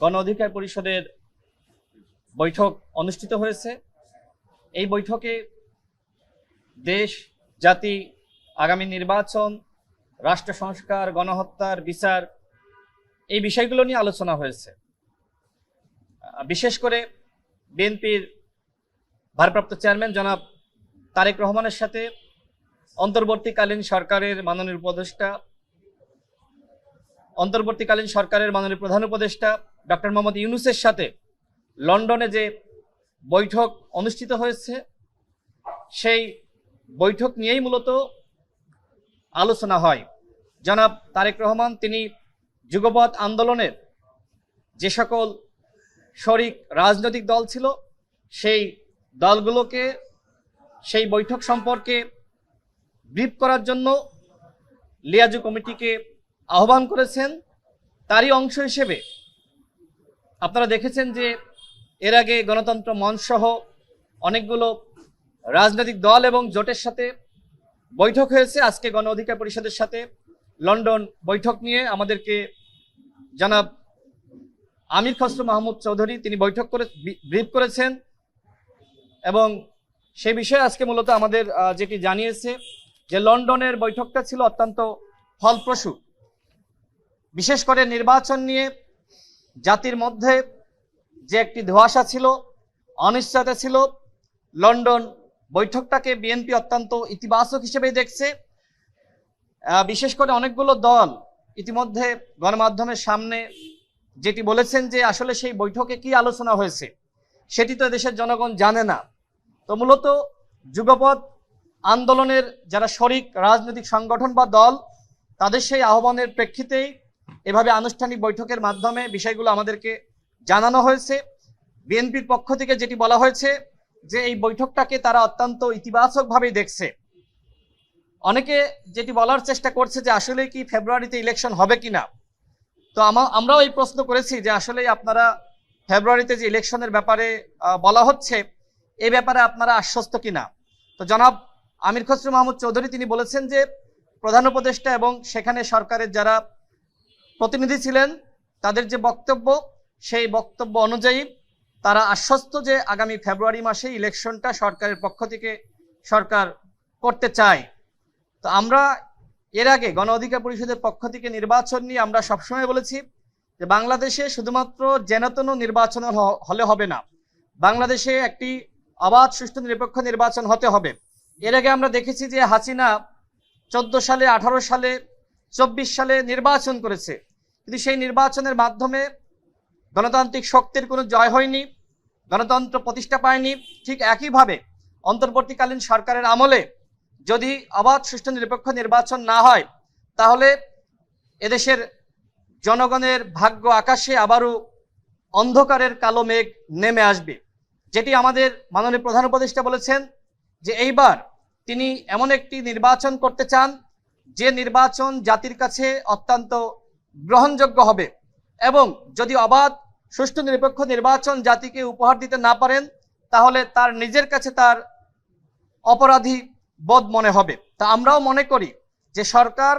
গণ অধিকার পরিষদের বৈঠক অনুষ্ঠিত হয়েছে। এই বৈঠকে দেশ, জাতি, আগামী নির্বাচন, রাষ্ট্র সংস্কার, গণহত্যার বিচার এই বিষয়গুলো নিয়ে আলোচনা হয়েছে। বিশেষ করে বিএনপির ভারপ্রাপ্ত চেয়ারম্যান জনাব তারেক রহমানের সাথে অন্তর্বর্তীকালীন সরকারের মাননীয় উপদেষ্টা, অন্তর্বর্তীকালীন সরকারের মাননীয় প্রধান উপদেষ্টা ডক্টর মোহাম্মদ ইউনুসের সাথে লন্ডনে যে বৈঠক অনুষ্ঠিত হয়েছে, সেই বৈঠক নিয়েই মূলত আলোচনা হয়। জনাব তারেক রহমান, তিনি যুগপৎ আন্দোলনের যে সকল শরিক রাজনৈতিক দল ছিল, সেই দলগুলোকে সেই বৈঠক সম্পর্কে ব্রিফ করার জন্য লিয়াজু কমিটিকে আহ্বান করেছেন। তারই অংশ হিসেবে আপনারা দেখেছেন যে এর আগে গণতন্ত্র মঞ্চ সহ অনেকগুলো রাজনৈতিক দল এবং জোটের সাথে বৈঠক হয়েছে। আজকে গণ অধিকার পরিষদের সাথে লন্ডন বৈঠক নিয়ে আমাদেরকে জানাব আমির খসরু মাহমুদ চৌধুরী তিনি বৈঠক করে, ব্রিফ করেছেন এবং সে বিষয়ে আজকে মূলত আমাদের যেটি জানিয়েছে যে লন্ডনের বৈঠকটা ছিল অত্যন্ত ফলপ্রসূ। বিশেষ করে নির্বাচন নিয়ে জাতির মধ্যে যে একটি ধোঁয়াশা ছিল, অনিশ্চয়তা ছিল, লন্ডন বৈঠকটাকে বিএনপি অত্যন্ত ইতিবাচক হিসেবেই দেখছে। বিশেষ করে অনেকগুলো দল ইতিমধ্যে গণমাধ্যমের সামনে যেটি বলেছেন যে আসলে সেই বৈঠকে কি আলোচনা হয়েছে, সেটি তো দেশের জনগণ জানে না। তো মূলত যুগপৎ আন্দোলনের যারা শরিক রাজনৈতিক সংগঠন বা দল, তাদের সেই আহ্বানের প্রেক্ষিতেই এভাবে আনুষ্ঠানিক বৈঠকের মাধ্যমে বিষয়গুলো আমাদেরকে জানানো হয়েছে। বিএনপির পক্ষ থেকে যেটি বলা হয়েছে যে এই বৈঠকটাকে তারা অত্যন্ত ইতিবাচকভাবেই দেখছে। অনেকে যেটি বলার চেষ্টা করছে যে আসলে কি ফেব্রুয়ারিতে ইলেকশন হবে কিনা। তো আমরাও এই প্রশ্ন করেছি যে আসলে আপনারা ফেব্রুয়ারিতে যে ইলেকশনের ব্যাপারে বলা হচ্ছে, এ ব্যাপারে আপনারা আশ্বস্ত কিনা? তো জনাব আমির খসরু মাহমুদ চৌধুরী তিনি বলেছেন যে প্রধান উপদেষ্টা এবং সেখানে সরকারের যারা প্রতিনিধি ছিলেন। তাদের যে বক্তব্য, সেই বক্তব্য অনুযায়ী তারা আশ্বস্ত যে আগামী ফেব্রুয়ারি মাসে ইলেকশনটা সরকারের পক্ষ থেকে সরকার করতে চায়। তো আমরা এর আগে গণ অধিকার পরিষদের পক্ষ থেকে নির্বাচন নিয়ে আমরা সবসময় বলেছি যে বাংলাদেশে শুধুমাত্র যেনতন নির্বাচন হলে হবে না। বাংলাদেশে একটি অবাধ, সুষ্ঠু, নিরপেক্ষ নির্বাচন হতে হবে। এর আগে আমরা দেখেছি যে হাসিনা চোদ্দ সালে, আঠারো সালে, চব্বিশ সালে নির্বাচন করেছে। কিন্তু সেই নির্বাচনের মাধ্যমে গণতান্ত্রিক শক্তির কোনো জয় হয়নি, গণতন্ত্র প্রতিষ্ঠা পায়নি। ঠিক একইভাবে অন্তর্বর্তীকালীন সরকারের আমলে যদি অবাধ সুষ্ঠু নিরপেক্ষ নির্বাচন না হয়, তাহলে এদেশের জনগণের ভাগ্য আকাশে আবারও অন্ধকারের কালো মেঘ নেমে আসবে। যেটি আমাদের মাননীয় প্রধান উপদেষ্টা বলেছেন যে এইবার তিনি এমন একটি নির্বাচন করতে চান, যে নির্বাচন জাতির কাছে অত্যন্ত গ্রহণযোগ্য হবে। এবং যদি অবাধ, সুষ্ঠু, নিরপেক্ষ নির্বাচন জাতিকে উপহার দিতে না পারেন, তাহলে তার নিজের কাছে তার অপরাধী বোধ মনে হবে। তা আমরাও মনে করি যে সরকার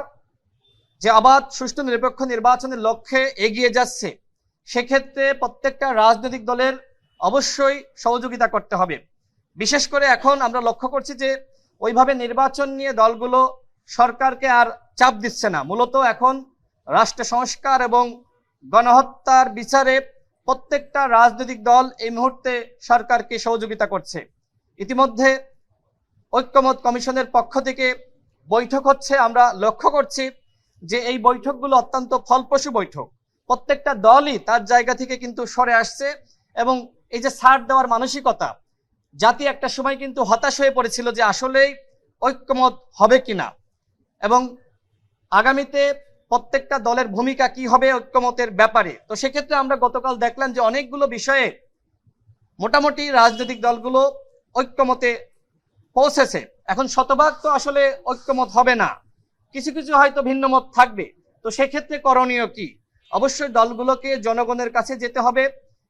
যে অবাধ, সুষ্ঠু, নিরপেক্ষ নির্বাচনের লক্ষ্যে এগিয়ে যাচ্ছে, সেক্ষেত্রে প্রত্যেকটা রাজনৈতিক দলের অবশ্যই সহযোগিতা করতে হবে। বিশেষ করে এখন আমরা লক্ষ্য করছি যে ওইভাবে নির্বাচন নিয়ে দলগুলো সরকারকে আর চাপ দিচ্ছে না। মূলত এখন রাষ্ট্র সংস্কার এবং গণহত্যার বিচারে প্রত্যেকটা রাজনৈতিক দল এই মুহূর্তে সরকারকে সহযোগিতা করছে। ইতিমধ্যে ঐক্যমত কমিশনের পক্ষ থেকে বৈঠক হচ্ছে। আমরা লক্ষ্য করছি যে এই বৈঠকগুলো অত্যন্ত ফলপ্রসূ বৈঠক। প্রত্যেকটা দলই তার জায়গা থেকে কিন্তু সরে আসছে এবং এই যে ছাড় দেওয়ার মানসিকতা, জাতি একটা সময় কিন্তু হতাশ হয়ে পড়েছিল যে আসলেই ঐক্যমত হবে কিনা। এবং আগামীতে প্রত্যেকটা দলের ভূমিকা কি হবে ঐক্যমতের ব্যাপারে? তো সেক্ষেত্রে আমরা গতকাল দেখলাম যে অনেকগুলো বিষয়ে মোটামুটি রাজনৈতিক দলগুলো ঐক্যমতে পৌঁছেছে। এখন শতভাগ তো আসলে ঐক্যমত হবে না। কিছু কিছু হয়তো ভিন্ন মত থাকবে। তো সেক্ষেত্রে করণীয় কি? অবশ্যই দলগুলোকে জনগণের কাছে যেতে হবে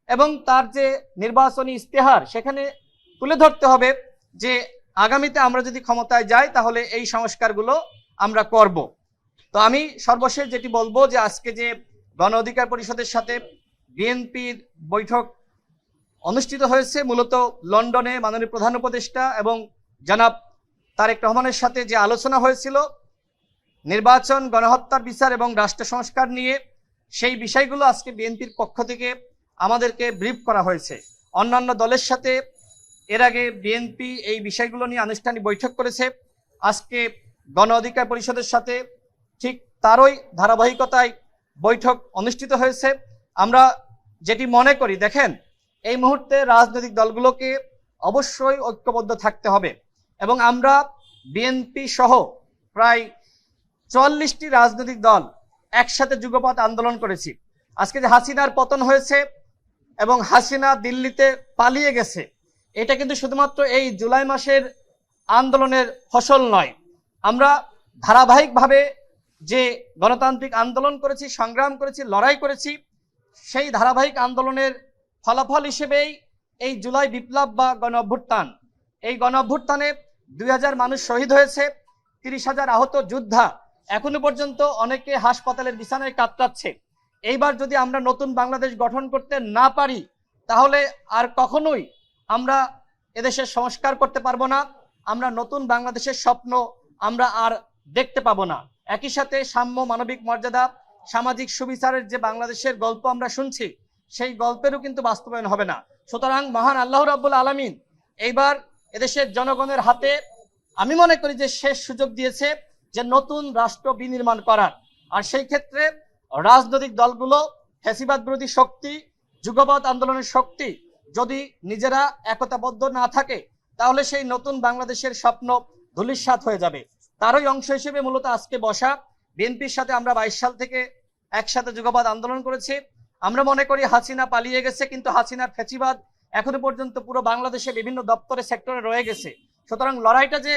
এবং তার যে নির্বাচনী ইস্তেহার সেখানে তুলে ধরতে হবে যে আগামীতে আমরা যদি ক্ষমতায় যাই তাহলে এই সংস্কারগুলো আমরা করব। তো আমি সর্বশেষ যেটি বলব যে আজকে যে গণ অধিকার পরিষদের সাথে বিএনপির বৈঠক অনুষ্ঠিত হয়েছে, মূলত লন্ডনে মাননীয় প্রধান উপদেষ্টা এবং জনাব তারেক রহমানের সাথে যে আলোচনা হয়েছিল, নির্বাচন, গণহত্যার বিচার এবং রাষ্ট্র সংস্কার নিয়ে, সেই বিষয়গুলো আজকে বিএনপির পক্ষ থেকে আমাদেরকে ব্রিফ করা হয়েছে। অন্যান্য দলের সাথে এর আগে বিএনপি এই বিষয়গুলো নিয়ে আনুষ্ঠানিক বৈঠক করেছে। আজকে গণ অধিকার পরিষদের সাথে ঠিক তারই ধারাবাহিকতায় বৈঠক অনুষ্ঠিত হয়েছে। আমরা যেটি মনে করি, দেখেন, এই মুহূর্তে রাজনৈতিক দলগুলোকে অবশ্যই ঐক্যবদ্ধ থাকতে হবে এবং আমরা বিএনপি সহ প্রায় চল্লিশটি রাজনৈতিক দল একসাথে যুগপথ আন্দোলন করেছি। আজকে যে হাসিনার পতন হয়েছে এবং হাসিনা দিল্লিতে পালিয়ে গেছে, এটা কিন্তু শুধুমাত্র এই জুলাই মাসের আন্দোলনের ফসল নয়। আমরা ধারাবাহিকভাবে যে গণতান্ত্রিক আন্দোলন করেছি, সংগ্রাম করেছি, লড়াই করেছি, সেই ধারাবাহিক আন্দোলনের ফলাফল হিসেবেই এই জুলাই বিপ্লব বা গণ অভ্যুত্থান। এই গণ অভ্যুত্থানে দুই হাজার মানুষ শহীদ হয়েছে, তিরিশ হাজার আহত যোদ্ধা এখনও পর্যন্ত অনেকে হাসপাতালের বিছানায় কাতরাচ্ছে। এইবার যদি আমরা নতুন বাংলাদেশ গঠন করতে না পারি, তাহলে আর কখনোই আমরা এদেশের সংস্কার করতে পারব না, আমরা নতুন বাংলাদেশের স্বপ্ন আমরা আর দেখতে পাবো না। একই সাথে সাম্য মানবিক মর্যাদা, সামাজিক সুবিচারের যে বাংলাদেশের গল্প আমরা শুনছি, সেই গল্পেরও কিন্তু বাস্তবায়ন হবে না। সুতরাং মহান আল্লাহ রাব্বুল আলামিন এইবার এদেশের জনগণের হাতে আমি মনে করি যে শেষ সুযোগ দিয়েছে যে নতুন রাষ্ট্র বিনির্মাণ করার। আর সেই ক্ষেত্রে রাজনৈতিক দলগুলো, ফ্যাসিবাদ বিরোধী শক্তি, যুগপৎ আন্দোলনের শক্তি যদি নিজেরা একতাবদ্ধ না থাকে, তাহলে সেই নতুন বাংলাদেশের স্বপ্ন ধুলিস্বাত হয়ে যাবে। তারই অংশ হিসেবে মূলত আজকে বসা বিএনপির সাথে আমরা বাইশ সাল থেকে একসাথে যুগপৎ আন্দোলন করেছি। আমরা মনে করি হাসিনা পালিয়ে গেছে, কিন্তু হাসিনার ফেচিবাদ এখনও পর্যন্ত পুরো বাংলাদেশে বিভিন্ন দপ্তরে, সেক্টরে রয়ে গেছে। সুতরাং লড়াইটা যে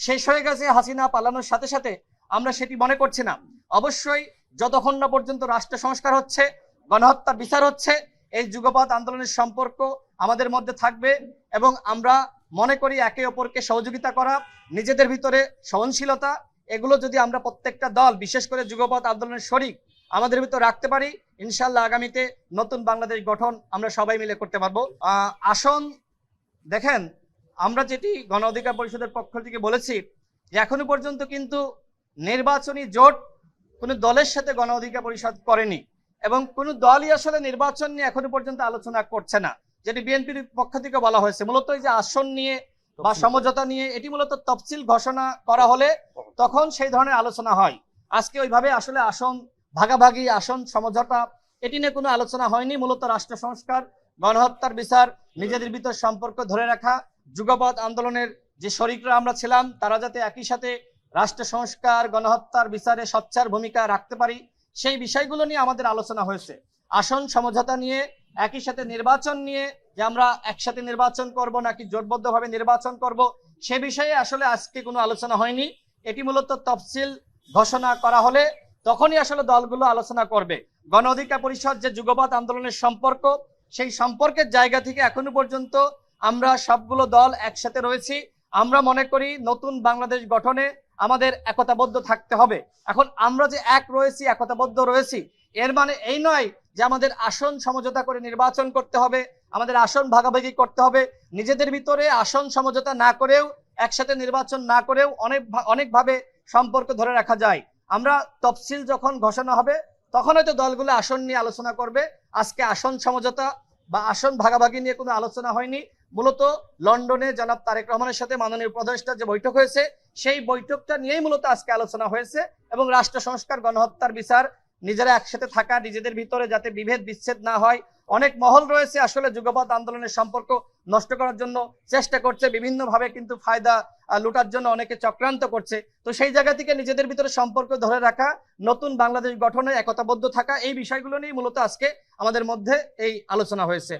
শেষ হয়ে গেছে হাসিনা পালানোর সাথে সাথে আমরা সেটি মনে করছি না। অবশ্যই যতক্ষণ না পর্যন্ত রাষ্ট্র সংস্কার হচ্ছে, গণহত্যার বিচার হচ্ছে, এই যুগপৎ আন্দোলনের সম্পর্ক আমাদের মধ্যে থাকবে এবং আমরা মনে করি একে অপরকে সহযোগিতা করা, নিজেদের ভিতরে সহনশীলতা, এগুলো যদি আমরা প্রত্যেকটা দল, বিশেষ করে যুগপৎ আন্দোলনের শরিক, আমাদের ভিতর রাখতে পারি ইনশাল্লাহ আগামীতে নতুন বাংলাদেশ গঠন আমরা সবাই মিলে করতে পারব। আসন, দেখেন, আমরা যেটি গণ অধিকার পরিষদের পক্ষ থেকে বলেছি যে এখনও পর্যন্ত কিন্তু নির্বাচনী জোট কোনো দলের সাথে গণ অধিকার পরিষদ করেনি এবং কোনো দলই আসলে নির্বাচন নিয়ে এখনও পর্যন্ত আলোচনা করছে না। যেটি বিএনপির পক্ষ থেকে বলা হয়েছে। মূলত এই যে আসন নিয়ে বা সমঝোতা নিয়ে এটি মূলত তফসিল ঘোষণা করা হলে তখন সেই ধরনের আলোচনা হয়। আজকে ওইভাবে আসলে আসন ভাগাভাগি আসন সমঝোতা এটি নিয়ে কোনো আলোচনা হয়নি। মূলত রাষ্ট্র সংস্কার গণহত্যার বিচার নিজেদের ভিতর সম্পর্ক ধরে রাখা যুগপৎ আন্দোলনের যে শরিকরা আমরা ছিলাম তারা যাতে একই সাথে রাষ্ট্র সংস্কার গণহত্যার বিচারে সচ্চার ভূমিকা রাখতে পারি সেই বিষয়গুলো নিয়ে আমাদের আলোচনা হয়েছে। আসন সমঝোতা নিয়ে একই সাথে নির্বাচন নিয়ে যে আমরা একসাথে নির্বাচন করব নাকি জোটবদ্ধভাবে নির্বাচন করব, সে বিষয়ে আসলে আজকে কোনো আলোচনা হয়নি। এটি মূলত তফসিল ঘোষণা করা হলে তখনই আসলে দলগুলো আলোচনা করবে। গণ অধিকার পরিষদ যে যুগপৎ আন্দোলনের সম্পর্ক, সেই সম্পর্কের জায়গা থেকে এখনও পর্যন্ত আমরা সবগুলো দল একসাথে রয়েছি। আমরা মনে করি নতুন বাংলাদেশ গঠনে আমাদের একতাবদ্ধ থাকতে হবে। এখন আমরা যে এক রয়েছি, একতাবদ্ধ রয়েছি এর মানে এই নয় যে আমাদের আসন সমঝোতা করে নির্বাচন করতে হবে, আমাদের আসন ভাগাভাগি করতে হবে, নিজেদের ভিতরে আসন সমঝোতা না করেও, একসাথে নির্বাচন না করেও অনেক অনেকভাবে সম্পর্ক ধরে রাখা যায়। আমরা তফসিল যখন ঘোষণা হবে, তখন হয়তো দলগুলো আসন নিয়ে আলোচনা করবে। আজকে আসন সমঝোতা বা আসন ভাগাভাগি নিয়ে কোনো আলোচনা হয়নি। মূলত লন্ডনে জনাব তারেক রহমানের সাথে মাননীয় উপদেষ্টার যে বৈঠক হয়েছে, সেই বৈঠকটা নিয়েই মূলত আজকে আলোচনা হয়েছে এবং রাষ্ট্র সংস্কার, গণহত্যার বিচার নিজেরা একসাথে থাকা, নিজেদের ভিতরে যাতে বিভেদ, বিচ্ছেদ না হয়। অনেক মহল রয়েছে আসলে যুগপৎ আন্দোলনের সম্পর্ক নষ্ট করার জন্য চেষ্টা করছে, বিভিন্নভাবে কিন্তু ফায়দা লুটার জন্য অনেকে চক্রান্ত করছে। তো সেই জায়গা থেকে নিজেদের ভিতরে সম্পর্ক ধরে রাখা, নতুন বাংলাদেশ গঠনে একতাবদ্ধ থাকা, এই বিষয়গুলো নিয়ে মূলত আজকে আমাদের মধ্যে এই আলোচনা হয়েছে।